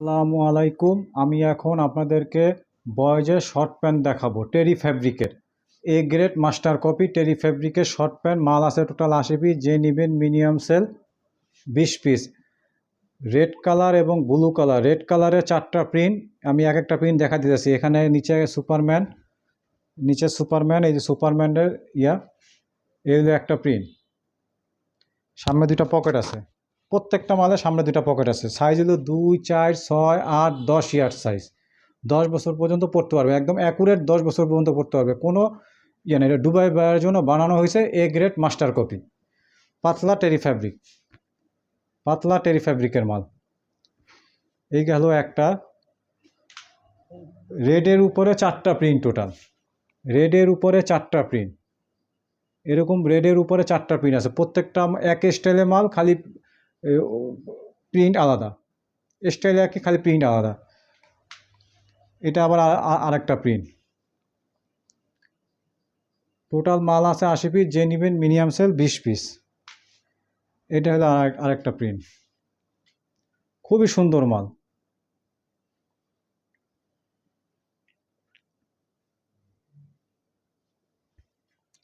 আসসালামু আলাইকুম। আমি এখন আপনাদেরকে বয়েজের শর্ট প্যান্ট দেখাবো, টেরি ফ্যাব্রিকের A grade master copy, terry ফ্যাব্রিকের শর্ট প্যান্ট, মাল আছে টোটাল আশি পিস, যে নেবেন মিনিমাম সেল বিশ পিস। রেড কালার এবং ব্লু কালার, রেড কালারের চারটা প্রিন্ট, আমি এক একটা প্রিন্ট দেখা দিতেছি। এখানে নিচে সুপারম্যান নিচে সুপারম্যান, এই যে সুপারম্যানের ইয়া, এই একটা প্রিন্ট। সামনে দুটো পকেট আছে। প্রত্যেকটা মালের সামনে দুটা পকেট আছে। সাইজ হলো দুই, চার, ছয়, আট, দশ ইয়ার সাইজ দশ বছর পর্যন্ত পড়তে পারবে। একদম অ্যাকুরেট দশ বছর পর্যন্ত পড়তে পারবে। কোনো ইয়ে এটা ডুবাই বাইয়ের জন্য বানানো হয়েছে এ গ্রেড মাস্টার কপি পাতলা টেরি ফ্যাব্রিক পাতলা টেরি ফ্যাব্রিকের মাল। এই গেল একটা। রেডের উপরে চারটা প্রিন্ট টোটাল রেডের উপরে চারটা প্রিন্ট এরকম রেডের উপরে চারটা প্রিন্ট আছে। প্রত্যেকটা এক স্টাইলের মাল খালি প্রিন্ট আলাদা। স্টাইল একই খালি প্রিন্ট আলাদা। এটা আবার আ- আ- আরেকটা প্রিন্ট টোটাল মাল আছে আশি পিস যে নেবেন মিনিমাম সেল বিশ পিস এটা হলো আরেক আরেকটা প্রিন্ট খুবই সুন্দর মাল।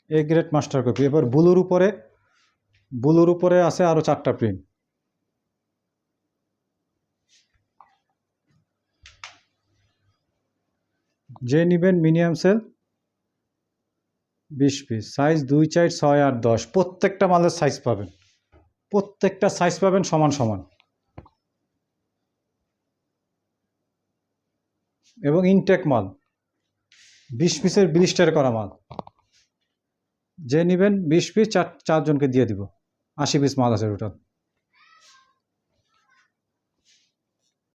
এ গ্রেড মাস্টার কপি এবার বুলুর উপরে বুলুর উপরে আছে আরও চারটা প্রিন্ট যে নেবেন মিনিমাম সেল বিশ পিস। সাইজ দুই চার ছয় আট দশ। প্রত্যেকটা মালের সাইজ পাবেন। প্রত্যেকটা সাইজ পাবেন সমান সমান। এবং ইনটেক মাল। বিশ পিসের ব্লিস্টার করা মাল। যে নেবেন বিশ পিস, চার, চারজনকে দিয়ে দিব। আশি পিস মাল আছে টোটাল